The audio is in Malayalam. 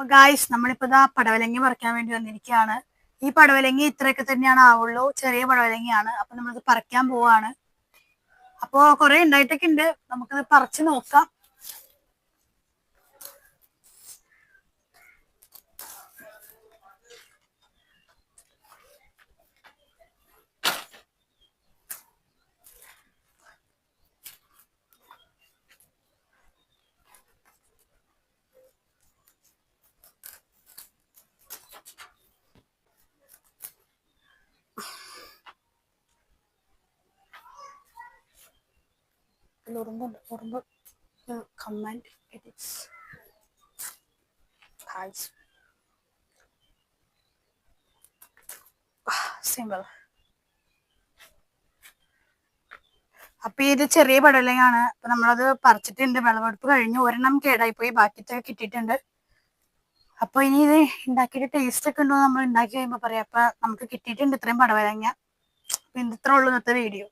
അപ്പൊ ഗായ്സ് നമ്മളിപ്പോ ഇതാ പടവലങ്ങി പറിക്കാൻ വേണ്ടി വന്നിരിക്കുകയാണ്. ഈ പടവലങ്ങി ഇത്രയൊക്കെ തന്നെയാണ് ആവുള്ളൂ. ചെറിയ പടവലങ്ങിയാണ്. അപ്പൊ നമ്മളിത് പറിക്കാൻ പോവാണ്. അപ്പോ കുറെ ഉണ്ടായിട്ടൊക്കെ ഉണ്ട്. നമുക്കിത് പറിച്ചു നോക്കാം. ഉറുമ്പുണ്ട് ഉറുമ്പ് കമാൻഡ് ഹായ്സ് സിമ്പിൾ അപ്പൊ ഇത് ചെറിയ പടലങ്ങാണ് അപ്പൊ നമ്മളത് പറിച്ചിട്ടുണ്ട്. വിളവെടുപ്പ് കഴിഞ്ഞു. ഒരെണ്ണം കേടായി പോയി ബാക്കിയൊക്കെ കിട്ടിയിട്ടുണ്ട്. അപ്പൊ ഇനി ഇത് ഉണ്ടാക്കിയിട്ട് ടേസ്റ്റ് ഒക്കെ ഉണ്ടോ നമ്മൾ ഉണ്ടാക്കി കഴിയുമ്പോ പറയാം. അപ്പൊ നമുക്ക് കിട്ടിയിട്ടുണ്ട് ഇത്രയും പടവലങ്ങ. അപ്പൊ ഇത് ഇത്ര ഉള്ളൂ ഇന്നത്തെ വീഡിയോ